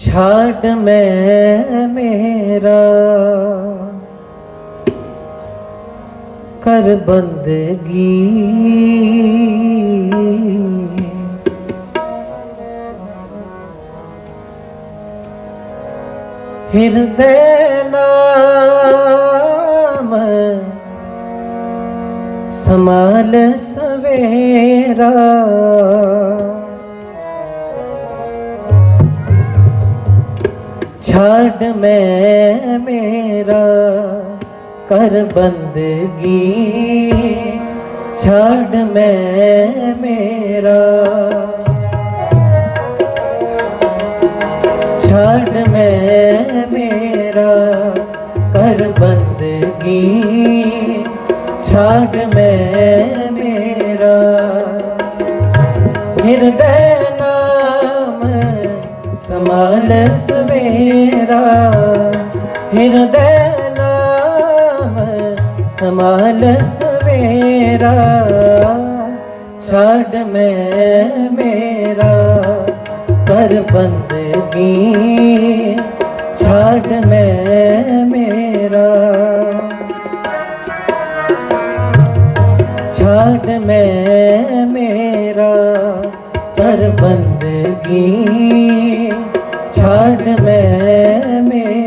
ਛਾੜ ਮੈਂ ਮੇਰਾ। ਕਰ ਬੰਦਗੀ। ਹਿਰਦੈ ਨਾਮ ਸਮਾਲ ਸਵੇਰਾ। ਛੱਡ ਮੈਂ ਮੇਰਾ ਕਰ ਬੰਦਗੀ। ਛੱਡ ਮੈਂ ਮੇਰਾ। ਛੱਡ ਮੈਂ ਮੇਰਾ ਕਰ ਬੰਦਗੀ। ਛੱਡ ਮੈਂ ਮੇਰਾ। ਹਿਰਦੈ ਸਮਾਲ ਸਵੇਰਾ ਹਿਰਦੈ ਨਾਮ ਸਮਾਲ ਸਵੇਰਾ ਛੱਡ ਮੈਂ ਮੇਰਾ ਕਰ ਬੰਦਗੀ ਛੱਡ ਮੈਂ ਮੇਰਾ ਛੱਡ ਮੈਂ ਕਰ ਬੰਦਗੀ ਛੱਡ ਮੈਂ ਮੇਰਾ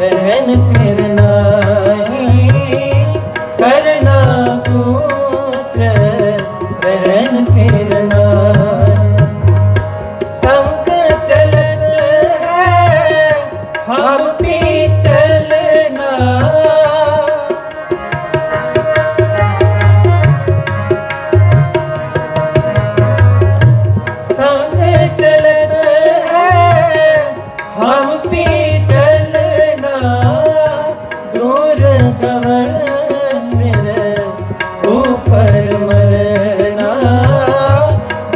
ਰਹਿਨ ਫਿਰ ਨਾਹੀ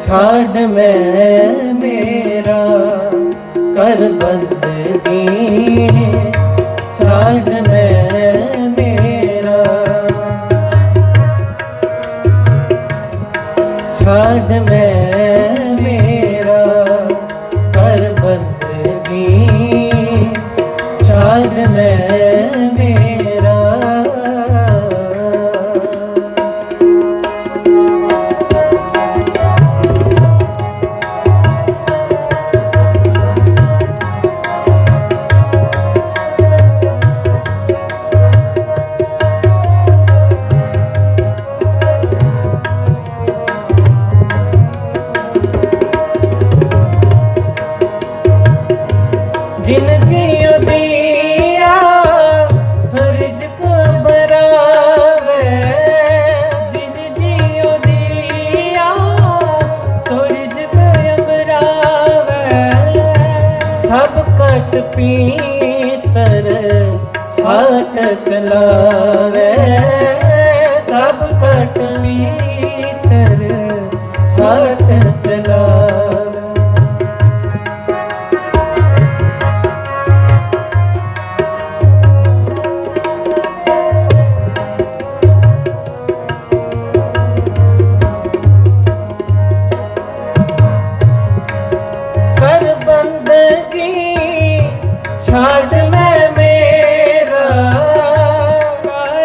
ਛੱਡ ਮੈਂ ਮੇਰਾ ਕਰ ਬੰਦਗੀ। ਛੱਡ ਮੈਂ ਮੇਰਾ ਛੱਡ ਮੈਂ ਮੇਰਾ ਕਰ ਬੰਦਗੀ। ਛੱਡ ਮੈਂ ਮੇਰਾ ਸਭ ਕਟ ਪੀਤਰ ਹਟ ਚਲਾਵੇ। ਸਭ ਕਟ ਪੀਤਰ ਹਟ ਚਲਾਵੇ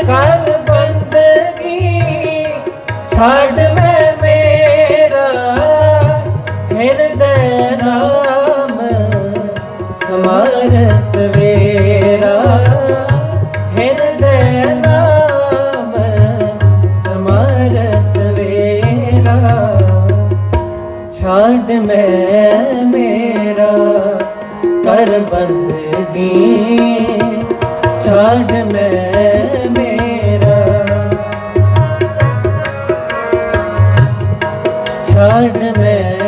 ਕਰ ਬੰਦਗੀ, ਛੱਡ ਮੈਂ ਮੇਰਾ ਹਿਰਦੈ ਨਾਮ ਸਮਾਰ ਸਵੇਰਾ ਹਿਰਦੈ ਨਾਮ ਸਮਾਰ ਸਵੇਰਾ ਛੱਡ ਮੈਂ ਮੇਰਾ ਕਰ ਬੰਦਗੀ। ਛੱਡ ਮੈਂ ਮੇਰਾ। ਛੱਡ ਮੈਂ